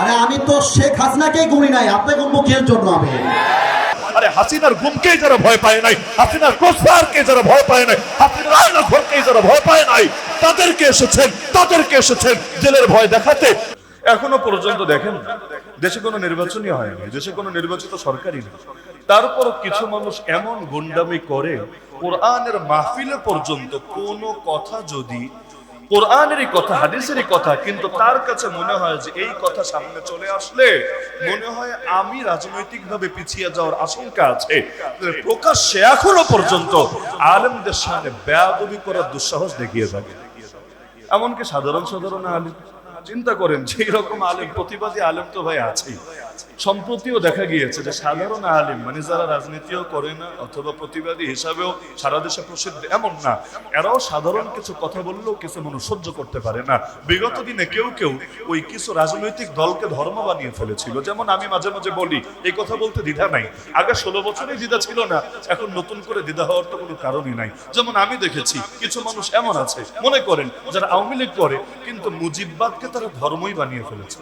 আরে আমি তো শেখ হাসিনাকেই গুনি নাই আপনি গুনবো কিসের জন্য আমি? আরে হাসিনার গুমকে যারা ভয় পায় নাই হাসিনার কোসবারকে যারা ভয় পায় নাই হাসিনার আয়না ঘরকে যারা ভয় পায় নাই তাদেরকে এসেছেন তাদেরকে এসেছেন জেলের ভয় দেখাতে। এখনও পর্যন্ত দেখেন দেশে কোনো নির্বাচনই হয়নি দেশে কোনো নির্বাচিত সরকারই নেই। তারপরও কিছু মানুষ এমন গুন্ডামি করে কোরআনের মাহফিলে পর্যন্ত কোনো কথা যদি কোরআনেরই কথা, হাদিসেরই কথা, কিন্তু তার কাছে মনে হয় যে এই কথা সামনে চলে আসলে মনে হয় আমি রাজনৈতিকভাবে পিছিয়ে যাওয়ার আশঙ্কা আছে। প্রকাশ্যে এখনও পর্যন্ত আলেমদের সামনে বেয়াদবি করার দুঃসাহস দেখিয়ে থাকে। এমনকি সাধারণ সাধারণ আলেম, চিন্তা করেন যে রকম আলেম, প্রতিবাদী আলেম তো ভাই আছেই। সম্প্রতিও দেখা গিয়েছে যে সাধারণ আলেম মানে যারা রাজনীতিও করে না অথবা প্রতিবাদী হিসাবেও সারা দেশে প্রসিদ্ধ, এমন না। এরাও সাধারণ কিছু কথা বললেও কিছু মানুষ সহ্য করতে পারে না। বিগত দিনে কেউ কেউ ওই কিছু রাজনৈতিক দলকে ধর্ম বানিয়ে ফেলেছিল। যেমন আমি মাঝে মাঝে বলি, এই কথা বলতে দ্বিধা নাই। আগে ষোলো বছরই দ্বিধা ছিল না, এখন নতুন করে দ্বিধা হওয়ার তো কোনো কারণই নাই। যেমন আমি দেখেছি, কিছু মানুষ এমন আছে, মনে করেন, যারা আওয়ামী লীগ করে, কিন্তু মুজিববাদকে তারা ধর্মই বানিয়ে ফেলেছে।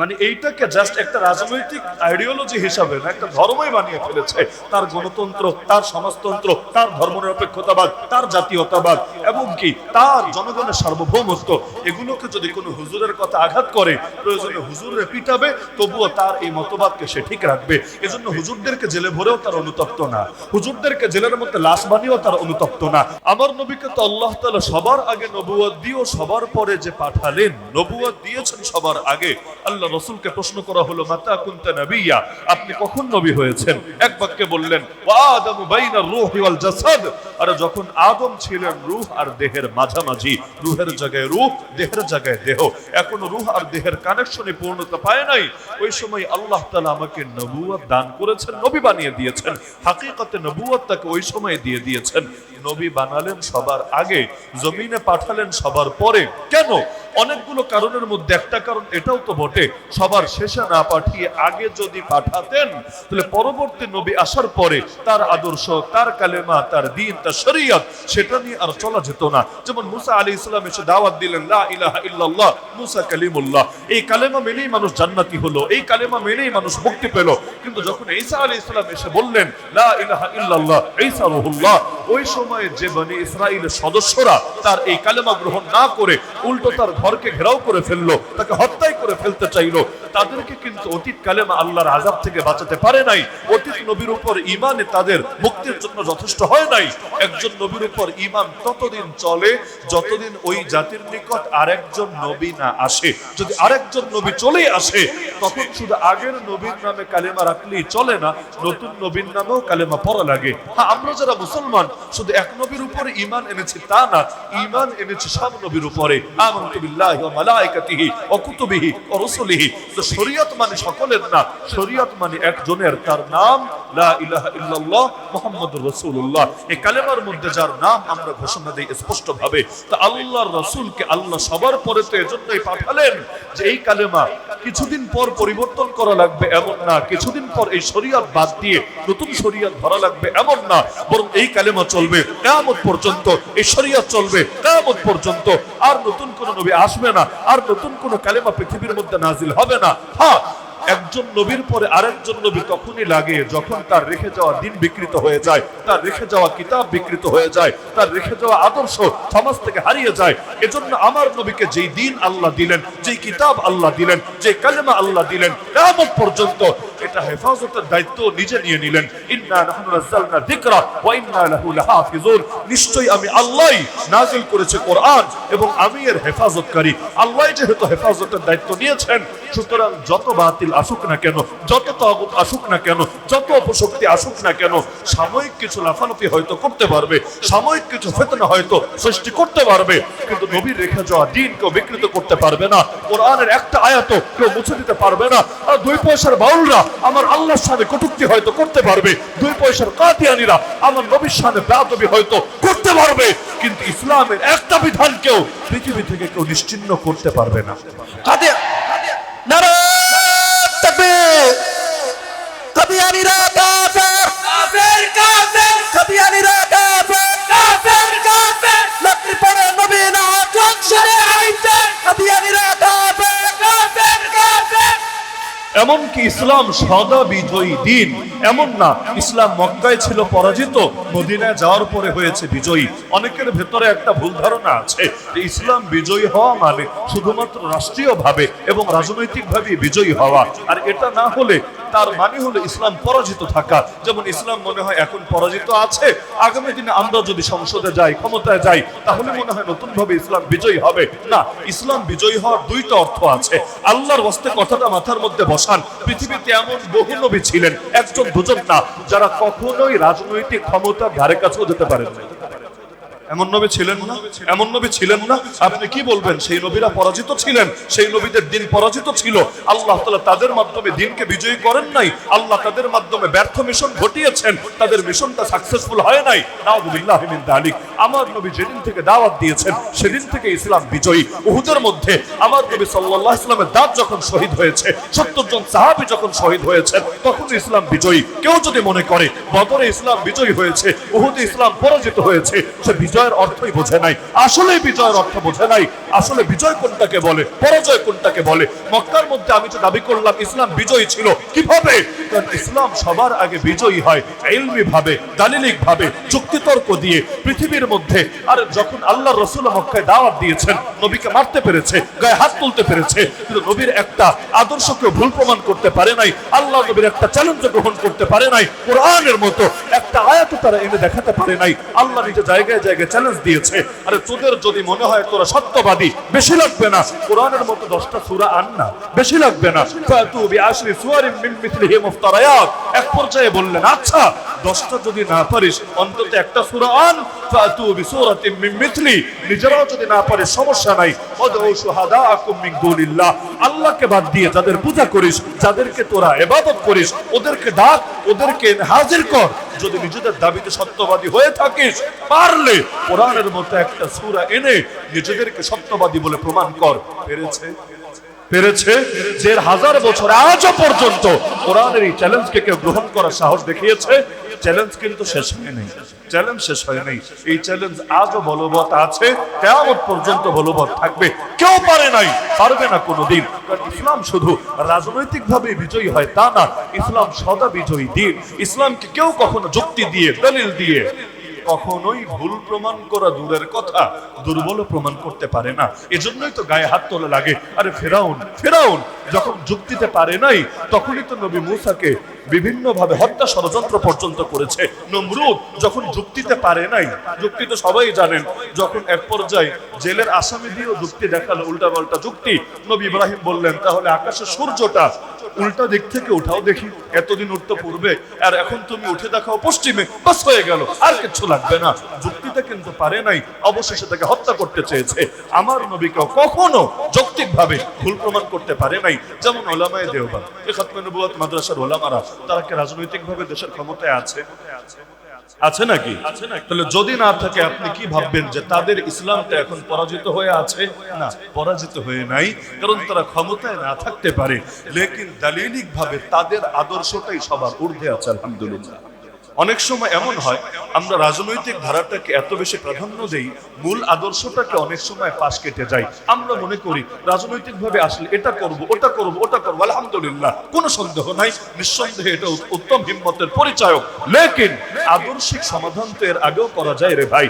মানে এইটাকে জাস্ট একটা রাজনৈতিক আইডিওলজি হিসাবে না, একটা ধর্মই বানিয়ে ফেলেছে। তার গণতন্ত্র, তার সমাজতন্ত্র, তার ধর্মনিরপেক্ষতাবাদ, তার জাতীয়তাবাদ, এবং কি তার জনগণের সার্বভৌমত্ব, এগুলোকে যদি কোনো হুজুরের কথা আঘাত করে, প্রয়োজনে হুজুরে পিটাবে, তবুও তার এই মতবাদকে সে ঠিক রাখবে। এজন্য হুজুরদেরকে জেলে ভরেও তার অনুতপ্ত না। হুজুরদেরকে জেলের মধ্যে লাশ বানিয়েও তার অনুতপ্ত না। আমার নবীকে তো আল্লাহ তাআলা সবার আগে নবুয়ত দিয়েও সবার পরে যে পাঠালেন, নবুয়ত দিয়েছেন সবার আগে, আল্লাহ রসুলকে প্রশ্ন করা হলো, মাতা কুনতা নবিয়া? আপনি কখন নবী হয়েছেন? এক বাক্যে বললেন আদামু বাইনা রূহি ওয়াল জাসাদ। আর যখন আদম ছিলেন রূহ আর দেহের মাঝামাঝি, রূহের জায়গায় রূহ, দেহের জায়গায় দেহ। এখনও রূহ আর দেহের কানেকশনে পূর্ণতা পায় নাই। ওই সময় আল্লাহ তাআলা আমাকে নবুয়ত দান করেছেন, নবী বানিয়ে দিয়েছেন। হাকিকতে নবুয়ত তাকে ওই সময় দিয়ে দিয়েছেন। নবী বানালেন সবার আগে, জমিনে পাঠালেন সবার পরে। কেন? অনেকগুলো কারণের মধ্যে একটা কারণ এটাও তো বটে, সবার শেষে না পাঠিয়ে আগে যদি পাঠাতেন, তাহলে পরবর্তী নবী আসার পরে তার আদর্শ, তার কালেমা, তার দিন, তার শরীয়ত, সেটা নিয়ে আর চলা যেত না। যেমন মুসা আলী ইসলাম এসে দাওয়াত দিলেন মুসা কালিমুল্লাহ। এই কালেমা মেনেই মানুষ জান্নাতি হলো, এই কালেমা মেনেই মানুষ মুক্তি পেল। কিন্তু যখন ঈসা আলী ইসলাম এসে বললেন, লা ইল্লাল্লাহ ওই সময়ে যে বনি ইসরাইলের সদস্যরা তার এই কালেমা গ্রহণ না করে, উল্টো তার ঘরকে ঘেরাও করে ফেলল, তাকে হত্যাই করে ফেলতে চাইলো। তাদেরকে কিন্তু অতীত কালেমা আল্লাহর আজাব থেকে বাঁচাতে পারে নাই। অতীত নবীর উপর ইমানে তাদের মুক্তির জন্য যথেষ্ট হয় নাই। একজন নবীর উপর ইমান ততদিন চলে যতদিন ওই জাতির নিকট আরেকজন নবী না আসে। যদি আরেকজন নবী চলে আসে, তখন শুধু আগের নবীর নামে কালেমা রাখলেই চলে না, নতুন নবীর নামেও কালেমা পড়া লাগে। হ্যাঁ আমরা যারা মুসলমান, শুধু এক নবীর উপরে ইমান এনেছি তা না ইমান এনেছি সব নবীর উপরে। আমানতু বিল্লাহি ওয়া মালায়েকাতিহি ওয়া কুতুবিহি ওয়া রুসুলিহি। তো শরীয়ত মানে সকলের না, শরীয়ত মানে একজনের, তার নাম লা ইলাহা ইল্লাল্লাহ মুহাম্মাদুর রাসূলুল্লাহ। এই কালেমার মধ্যে যার নাম আমরা ঘোষণা দেই স্পষ্ট ভাবে তো আল্লাহর রাসূলকে আল্লাহ সবার পরে তো এজন্যই পাঠালেন যে এই কালেমা কিছুদিন পর পরিবর্তন করা লাগবে, এমন না। কিছুদিন পর এই শরীয়ত বাদ দিয়ে নতুন শরিয়াত ধরা লাগবে, এমন না। বরং এই কালেমা চলবে কেমন পর্যন্ত এই শরিয়াত চলবে কেমন পর্যন্ত। আর নতুন কোন নবী আসবে না, আর নতুন কোন কালেমা পৃথিবীর মধ্যে নাজিল হবে না। হ্যাঁ একজন নবীর পরে আরেকজন নবী তখনই লাগে যখন তার রেখে যাওয়া দিন বিকৃত হয়ে যায়, তার রেখে যাওয়া কিতাব বিকৃত হয়ে যায়, তার রেখে যাওয়া আদর্শ সমাজ থেকে হারিয়ে যায়। এজন্য আমার নবীকে যেই দিন আল্লাহ দিলেন, যেই কিতাব আল্লাহ দিলেন যে কালেমা আল্লাহ দিলেন এমন পর্যন্ত এটা হেফাজতের দায়িত্ব নিজে নিয়ে নিলেন। আমি নাজিল করেছে কোরআন এবং আমি এর হেফাজতকারী। আল্লাহ যেহেতু হেফাজতের দায়িত্ব নিয়েছেন, সুতরাং যত বাতিল আসুক না কেন, যত তাগুত আসুক না কেন, যত অপশক্তি আসুক না কেন, সাময়িক কিছু লাফালাফি হয়তো করতে পারবে, সাময়িক কিছু ফেতনা হয়তো সৃষ্টি করতে পারবে, কিন্তু নবীর রেখে যাওয়া দিন কেউ বিকৃত করতে পারবে না। কোরআনের একটা আয়াত কেউ মুছে দিতে পারবে না। আর দুই পয়সার বাউলরা আমার আল্লাহর সামনে কটুক্তি হয়তো করতে পারবে। দুই পয়সার কাতিয়ানিরা আমার নবীর সামনে বেয়াদবি হয়তো করতে পারবে। কিন্তু ইসলামের একটা বিধানকেও পৃথিবী থেকে কেউ নিশ্চিন্ন করতে পারবে না। কাদে কাদিয়ানিরা কাফের। কাফের কাফের। কাদিয়ানিরা কাফের। কাফের কাফের। লাকড়ি পড়ে নবী না জংশনে আইতে কাদিয়ানিরা এমনকি ইসলাম সদা বিজয়ী দিন। এমন না, ইসলাম মক্কায় ছিল পরাজিত, মদিনায় যাওয়ার পরে হয়েছে বিজয়ী। অনেকের ভেতরে একটা ভুল ধারণা আছে ইসলাম বিজয়ী হওয়া মানে শুধুমাত্র রাষ্ট্রীয়ভাবে এবং রাজনৈতিকভাবে বিজয়ী হওয়া। আর এটা না হলে তার মানে হলো ইসলাম পরাজিত থাকা। যেমন ইসলাম মনে হয় এখন পরাজিত আছে। আগামী দিনে আমরা যদি সংসদে যাই, ক্ষমতায় যাই, তাহলে মনে হয় নতুন ভাবে ইসলাম বিজয়ী হবে। না, ইসলাম বিজয়ী হওয়ার দুইটা অর্থ আছে। আল্লাহর বস্তে কথাটা মাথার মধ্যে বসান। পৃথিবীতে এমন বহু নবী ছিলেন, একজন দুজন না, যারা কখনোই রাজনৈতিক ক্ষমতা ধারে কাছেও যেতে পারেন না এমন নবী ছিলেন না? এমন নবী ছিলেন না? আপনি কি বলবেন? সেই নবীরা পরাজিত ছিলেন। সেই নবীদের দিন পরাজিত ছিল। আল্লাহ তাআলা তাদের মাধ্যমে দিনকে বিজয়ী করেন নাই। আল্লাহ তাদের মাধ্যমে ব্যর্থ মিশন ঘটিয়েছেন। তাদের মিশনটা সাকসেসফুল হয় নাই। নাউযুবিল্লাহ মিন আমার নবী যেদিন থেকে দাওয়াত দিয়েছেন, সেদিন থেকে ইসলাম বিজয়ী। উহুদের মধ্যে আমার নবী সাল্লাহ ইসলামের দাঁত যখন শহীদ হয়েছে 70 জন সাহাবী যখন শহীদ হয়েছেন, তখন ইসলাম বিজয়ী। কেউ যদি মনে করে, বদরে ইসলাম বিজয়ী হয়েছে, উহুদে ইসলাম পরাজিত হয়েছে, সে বিজয়ের অর্থই বোঝে নাই। আসলে বিজয়ের অর্থ বোঝে নাই। আসলে বিজয় কোনটাকে বলে, পরাজয় কোনটাকে বলে? মক্কার মধ্যে আমি তো দাবি করলাম, ইসলাম বিজয়ী ছিল। কীভাবে? কারণ ইসলাম সবার আগে বিজয়ী হয় ইলমি ভাবে দালিলিক ভাবে যুক্তিতর্ক দিয়ে পৃথিবীর মধ্যে। আর যখন আল্লাহ রসুল মক্কায় দাওয়াত দিয়েছেন, নবীকে মারতে পেরেছে, গায়ে হাত তুলতে পেরেছে, কিন্তু নবীর একটা আদর্শকে ভুল প্রমাণ করতে পারে নাই, আল্লাহ নবীর একটা চ্যালেঞ্জ গ্রহণ করতে পারে নাই। কোরআনের মতো একটা তারা এনে দেখাতে পারে নাই। আল্লাহ নিজে জায়গায় জায়গায় চ্যালেঞ্জ দিয়েছে। আরে তোদের যদি মনে হয় তোরা সত্যবাদী, বেশি লাগবে না। কোরআনের মতো দশটা সূরা আন না, বেশি লাগবে না। এক পর্যায়ে বললেন আচ্ছা দশটা যদি না পারিস, অন্তত একটা সূরা আন। নিজেরাও যদি না পারিস, সমস্যা নাই। আল্লাহকে বাদ দিয়ে যাদের পূজা করিস, যাদেরকে তোরা ইবাদত করিস, ওদেরকে ডাক, ওদেরকে হাজির কর। যদি নিজেদের দাবিতে সত্যবাদী হয়ে থাকিস, পারলে কোরআনের মতো একটা সূরা এনে নিজেদেরকে সত্যবাদী বলে প্রমাণ কর। পেরেছে? পেরেছে? দেড় হাজার বছর আজও পর্যন্ত কোরআনের এই চ্যালেঞ্জকে কেউ গ্রহণ করার সাহস দেখিয়েছে? চ্যালেঞ্জ কিন্তু শেষ হয় নাই। চ্যালেঞ্জ শেষ হয় নাই। এই চ্যালেঞ্জ আজও বলবৎ আছে কেমন পর্যন্ত বলবৎ থাকবে। কেউ পারে নাই, পারবে না কোনোদিন। ইসলাম শুধু রাজনৈতিক ভাবে বিজয়ী হয় তা না, ইসলাম সদা বিজয়ী দিন। ইসলামকে কেউ কখনো যুক্তি দিয়ে, দলিল দিয়ে কখনোই ভুল প্রমাণ করা দূরের কথা দুর্বল প্রমাণ করতে পারে না। এজন্যই তো গায়ে হাত তোলা লাগে। আরে ফেরাউন ফেরাউন, যখন যুক্তিতে পারে নাই, তখনই তো নবী মুসাকে বিভিন্ন ভাবে হত্যা ষড়যন্ত্র পর্যন্ত করেছে। নমরুদ, যখন যুক্তিতে পারে নাই, যুক্তি তো সবাই জানেন, যখন এক পর্যায়ে জেলের আসামি দিয়েও যুক্তি দেখাল উল্টা পাল্টা যুক্তি, নবী ইব্রাহিম বললেন, তাহলে আকাশের সূর্যটা উল্টা দিক থেকে উঠাও দেখি, এতদিন উঠতে পূর্বে, আর এখন তুমি উঠে দেখাও পশ্চিমে, বাস হয়ে গেল, আর কিছু লাগবে না। যুক্তিতে কিন্তু পারে নাই, অবশেষে তাকে হত্যা করতে চেয়েছে। আমার নবীকে কখনো যৌক্তিক ভাবে ভুল প্রমাণ করতে পারে নাই। যেমন ওলামায় দেওবা এ খাতমে মাদ্রাসার ওলামারা, তারা কি রাজনৈতিক ভাবে দেশের ক্ষমতায় আছে? আছে নাকি? তাহলে যদি না থাকে, আপনি কি ভাববেন যে তাদের ইসলামটা এখন পরাজিত হয়ে আছে? না, পরাজিত হয়ে নাই, কারণ তারা ক্ষমতায় না থাকতে পারে। লেকিন দালিলিক ভাবে তাদের আদর্শটাই সবার ঊর্ধ্বে আছে, আলহামদুলিল্লাহ। অনেক সময় এমন হয়, আমরা রাজনৈতিক ধারাটাকে এত বেশি প্রাধান্য দেই, মূল আদর্শটাকে অনেক সময় পাশ কেটে যাই আমরা মনে করি রাজনৈতিক ভাবে আসলে এটা করব, ওটা করব, ওটা করব, আলহামদুলিল্লাহ, কোনো সন্দেহ নাই, নিঃসন্দেহে এটা উত্তম হিম্মতের পরিচয়ক। লেকিন আদর্শিক সমাধান তো এর আগেও করা যায় রে ভাই।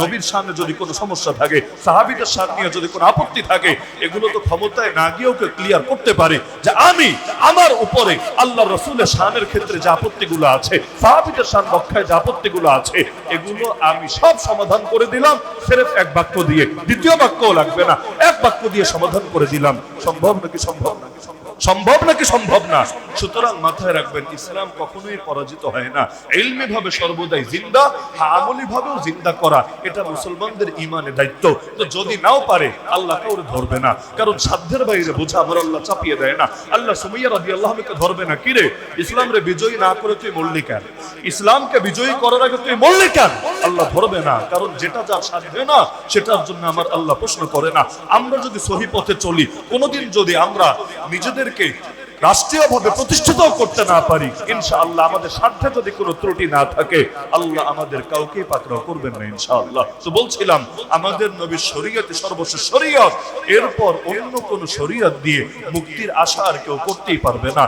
নবীর সামনে যদি কোনো সমস্যা থাকে, সাহাবিদের সামনে যদি কোনো আপত্তি থাকে, এগুলো তো ক্ষমতায় না গিয়েও কেউ ক্লিয়ার করতে পারে যে আমি, আমার উপরে আল্লাহ রসুলের শানের ক্ষেত্রে যে আপত্তিগুলো আছে, সাহাবিদের শান বক্ষায় যে আপত্তিগুলো আছে, এগুলো আমি সব সমাধান করে দিলাম। সেরেফ এক বাক্য দিয়ে, দ্বিতীয় বাক্যও লাগবে না, এক বাক্য দিয়ে সমাধান করে দিলাম। সম্ভব নাকি সম্ভব নাকি সম্ভব নাকি সম্ভব না? সুতরাং মাথায় রাখবেন, ইসলাম কখনোই পরাজিত হয় না। এলমি ভাবে সর্বদাই জিন্দা আমলি ভাবেও জিন্দা করা, এটা মুসলমানদের ইমানের দায়িত্ব। তো যদি নাও পারে, আল্লাহ কাউরে ধরবে না। কারণ সাধ্যের বাইরে বোঝা আমার আল্লাহ চাপিয়ে দেয় না। আল্লাহ সুমাইয়া রাদি আল্লাহকে ধরবে না? কিরে? ইসলাম রে বিজয়ী না করে তুই মরলি কেন? ইসলামকে বিজয়ী করার আগে তুই মরলি কেন? আল্লাহ ধরবে না। কারণ যেটা যার সাধ্যে না, সেটার জন্য আমার আল্লাহ প্রশ্ন করে না। আমরা যদি সহি পথে চলি, কোনোদিন যদি আমরা নিজেদেরকে রাষ্ট্রীয়ভাবে প্রতিষ্ঠিত করতে না পারি, ইনশাআল্লাহ আমাদের স্বার্থে যদি কোনো ত্রুটি না থাকে, আল্লাহ আমাদের কাউকে পাকড়াও করবেন না, ইনশাআল্লাহ। তো বলছিলাম, আমাদের নবীর শরীয়তে সর্বশেষ শরীয়ত, এরপর অন্য কোন শরীয়ত দিয়ে মুক্তির আশা আর কেউ করতেই পারবে না।